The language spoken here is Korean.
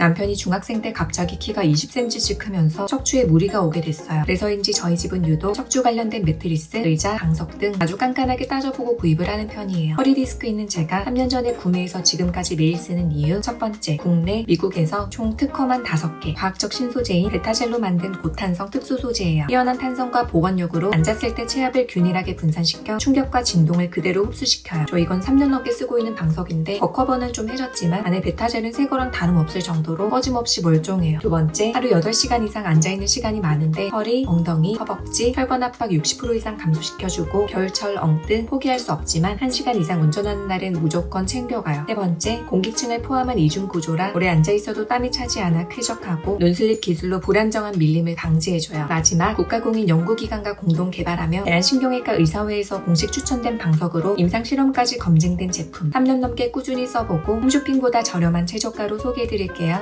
남편이 중학생 때 갑자기 키가 20cm씩 크면서 척추에 무리가 오게 됐어요. 그래서인지 저희 집은 유독 척추 관련된 매트리스, 의자, 방석 등 아주 깐깐하게 따져보고 구입을 하는 편이에요. 허리 디스크 있는 제가 3년 전에 구매해서 지금까지 매일 쓰는 이유 첫 번째, 국내, 미국에서 총 특허만 5개, 과학적 신소재인 베타젤로 만든 고탄성 특수 소재예요. 뛰어난 탄성과 보건력으로 앉았을 때 체압을 균일하게 분산시켜 충격과 진동을 그대로 흡수시켜요. 저 이건 3년 넘게 쓰고 있는 방석인데 겉커버는 좀 해졌지만 안에 베타젤은 새 거랑 다름없을 정도 로 꺼짐없이 멀쩡해요. 두 번째, 하루 8시간 이상 앉아있는 시간이 많은데 허리, 엉덩이, 허벅지, 혈관 압박 60% 이상 감소시켜주고 겨울철 엉뜨 포기할 수 없지만 1시간 이상 운전하는 날엔 무조건 챙겨가요. 세 번째, 공기층을 포함한 이중 구조라 오래 앉아있어도 땀이 차지 않아 쾌적하고 논슬립 기술로 불안정한 밀림을 방지해줘요. 마지막, 국가공인 연구기관과 공동 개발하며 대한신경외과 의사회에서 공식 추천된 방석으로 임상 실험까지 검증된 제품 3년 넘게 꾸준히 써보고 홈쇼핑보다 저렴한 최저가로 소개해드릴게요.